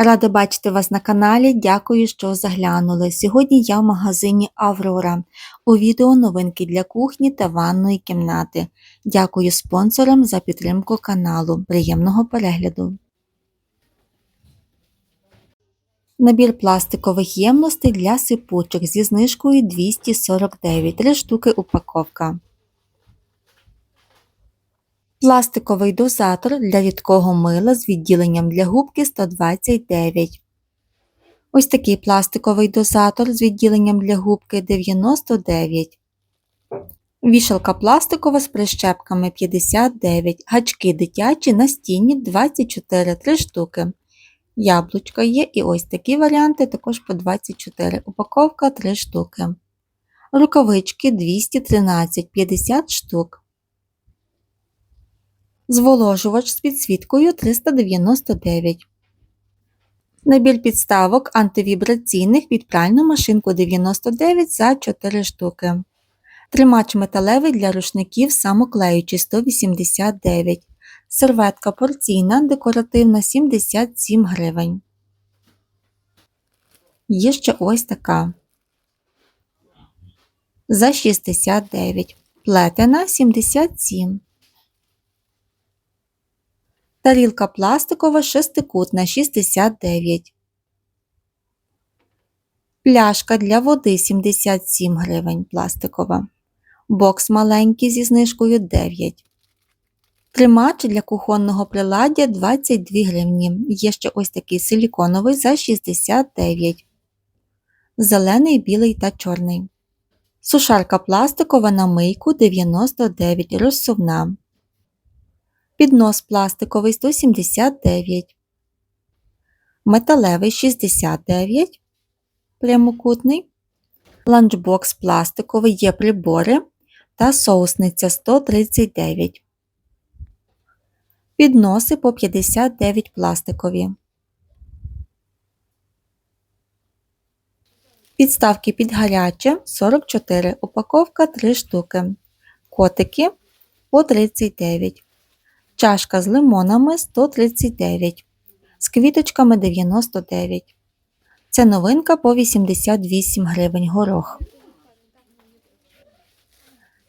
Рада бачити вас на каналі. Дякую, що заглянули. Сьогодні я в магазині Аврора. У відео новинки для кухні та ванної кімнати. Дякую спонсорам за підтримку каналу. Приємного перегляду. Набір пластикових ємностей для сипучок зі знижкою 249 3 штуки упаковка. Пластиковий дозатор для рідкого мила з відділенням для губки 129. Ось такий пластиковий дозатор з відділенням для губки 99. Вішалка пластикова з прищепками 59. Гачки дитячі настінні 24 3 штуки. Яблучка є і ось такі варіанти також по 24. Упаковка 3 штуки. Рукавички 213 50 штук. Зволожувач з підсвіткою 399. Набір підставок антивібраційних від пральну машинку 99 за 4 штуки. Тримач металевий для рушників самоклеючий 189. Серветка порційна декоративна 77 гривень. Є ще ось така. За 69. Плетена 77. Тарілка пластикова шестикутна 69. Пляшка для води 77 гривень пластикова. Бокс маленький зі знижкою 9. Тримач для кухонного приладдя 22 гривні. Є ще ось такий силіконовий за 69. Зелений, білий та чорний. Сушарка пластикова на мийку 99 розсувна. Піднос пластиковий 179. Металевий 69. Прямокутний. Ланчбокс пластиковий є прибори та соусниця 139. Підноси по 59 пластикові. Підставки під гаряче 44. Упаковка 3 штуки. Котики по 39. Чашка з лимонами 139. З квіточками 99. Це новинка по 88 гривень горох.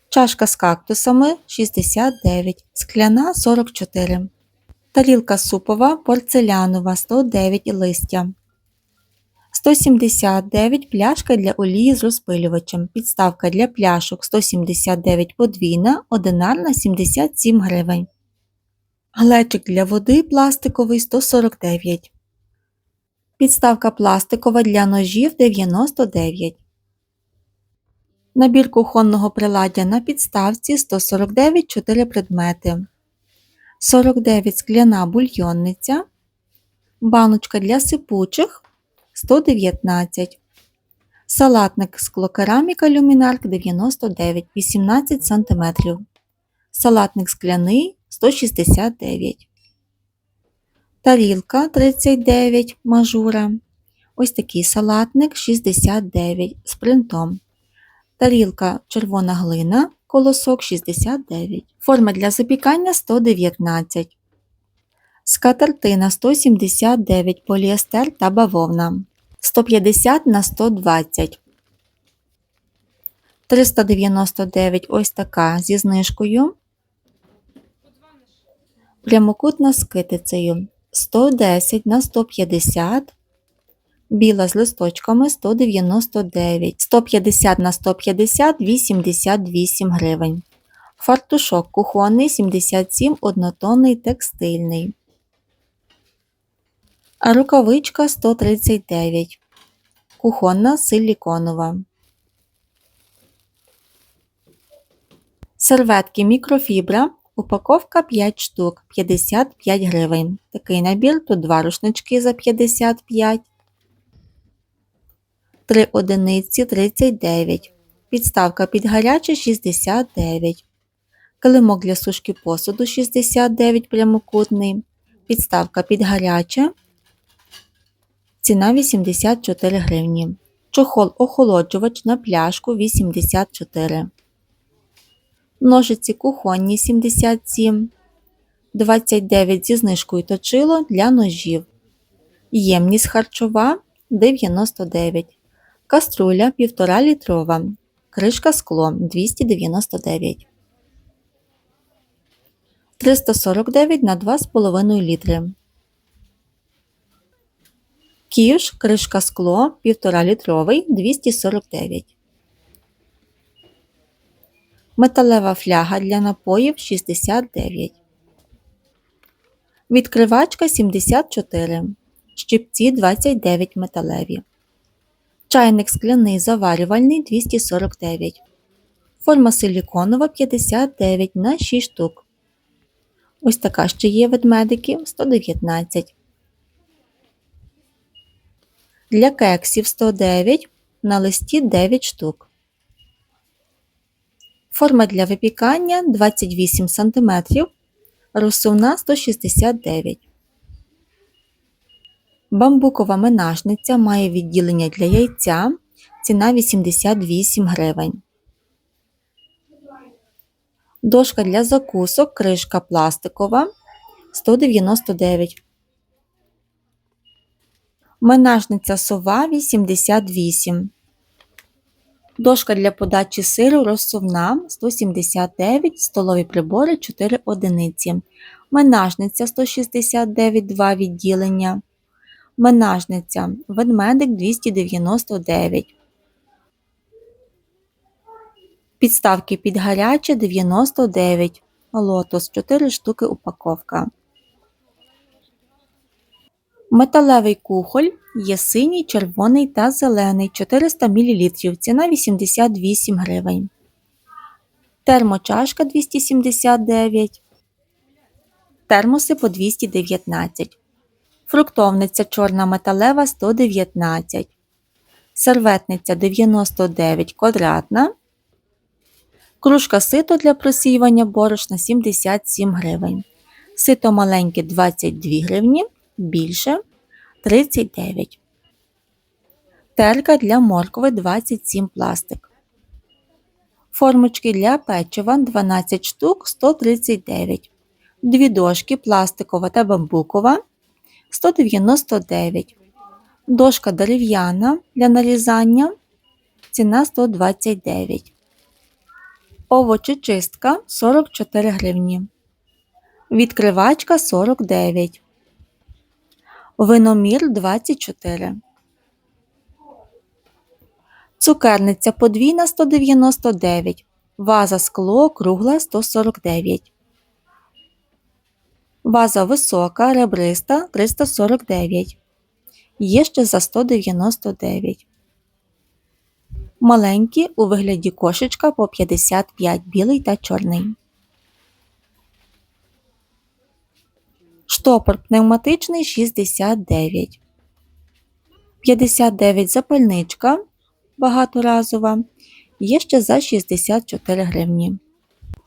Чашка з кактусами 69, скляна 44. Тарілка супова порцелянова 109 листя. 179 пляшка для олії з розпилювачем. Підставка для пляшок 179 подвійна, одинарна 77 гривень. Глечик для води пластиковий 149. Підставка пластикова для ножів 99. Набір кухонного приладдя на підставці 149 4 предмети. 49 скляна бульйонниця. Баночка для сипучих 119. Салатник склокераміка люмінарк 99 18 см. Салатник скляний 169. Тарілка 39 мажура. Ось такий салатник 69 з принтом. Тарілка червона глина, колосок 69. Форма для запікання 119. Скатертина 179 поліестер та бавовна. 150 на 120. 399 ось така зі знижкою. Прямокутна з китицею 110 на 150, біла з листочками 199, 150 на 150 88 гривень. Фартушок кухонний 77 однотонний текстильний. Рукавичка 139. Кухонна силіконова. Серветки мікрофібра Упаковка 5 штук 55 гривень. Такий набір тут два рушнички за 55, 3 одиниці 39. Підставка під гаряче 69. Килимок для сушки посуду 69 прямокутний. Підставка під гаряче. Ціна 84 гривні. Чохол охолоджувач на пляшку 84 ножиці кухонні 77, 29 зі знижкою точило для ножів. Ємність харчова 99. Каструля 1,5 літрова. Кришка скло 299. 349 на 2,5 літри. Кіш, кришка скло 1,5 літровий 249. Металева фляга для напоїв 69. Відкривачка 74. Щипці 29 металеві. Чайник скляний заварювальний 249. Форма силіконова 59 на 6 штук. Ось така ще є ведмедики 119. Для кексів 109 на листі 9 штук. Форма для випікання 28 см. Розсувна 169. Бамбукова менажниця має відділення для яйця. Ціна 88 гривень. Дошка для закусок, кришка пластикова 199. Менажниця сова 88. Дошка для подачі сиру розсувна 179, столові прибори 4 одиниці. Менажниця 169 2 відділення. Менажниця ведмедик 299. Підставки під гаряче 99. Лотос 4 штуки упаковка. Металевий кухоль є синій, червоний та зелений 400 мл. Ціна 88 гривень. Термочашка 279. Термоси по 219. Фруктовниця чорна металева 119. Серветниця 99 квадратна. Кружка сито для просіювання борошна 77 гривень. Сито маленьке 22 гривні, більше 39. Терка для моркви 27 пластик. Формочки для печива 12 штук 139. Дві дошки пластикова та бамбукова 199. Дошка дерев'яна для нарізання. Ціна 129. Овочечистка 44 гривні. Відкривачка 49. Виномір 24. Цукерниця подвійна 199. Ваза скло кругла 149. Ваза висока, ребриста 349. Є ще за 199. Маленькі у вигляді кошечка по 55 білий та чорний. Штопор пневматичний 69. 59 запальничка багаторазова. Є ще за 64 гривні.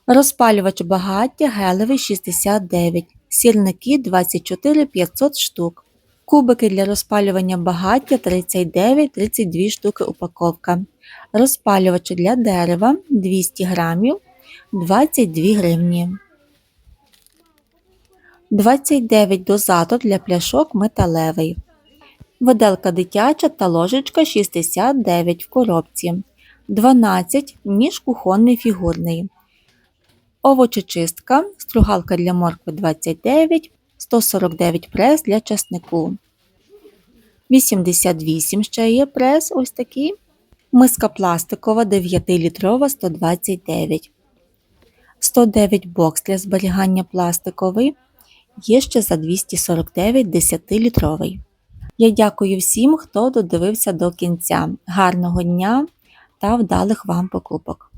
Розпалювач багаття гелевий 69. Сірники 24 500 штук. Кубики для розпалювання багаття 39-32 штуки упаковка. Розпалювачі для дерева 200 грамів 22 гривні. 29 дозатор для пляшок металевий. Виделка дитяча та ложечка 69 в коробці. 12 ніж кухонний фігурний. Овочечистка, стругалка для моркви 29, 149 прес для часнику. 88 ще є прес ось такий. Миска пластикова 9-літрова 129. 109 бокс для зберігання пластиковий. Є ще за 249 10-літровий. Я дякую всім, хто додивився до кінця. Гарного дня та вдалих вам покупок!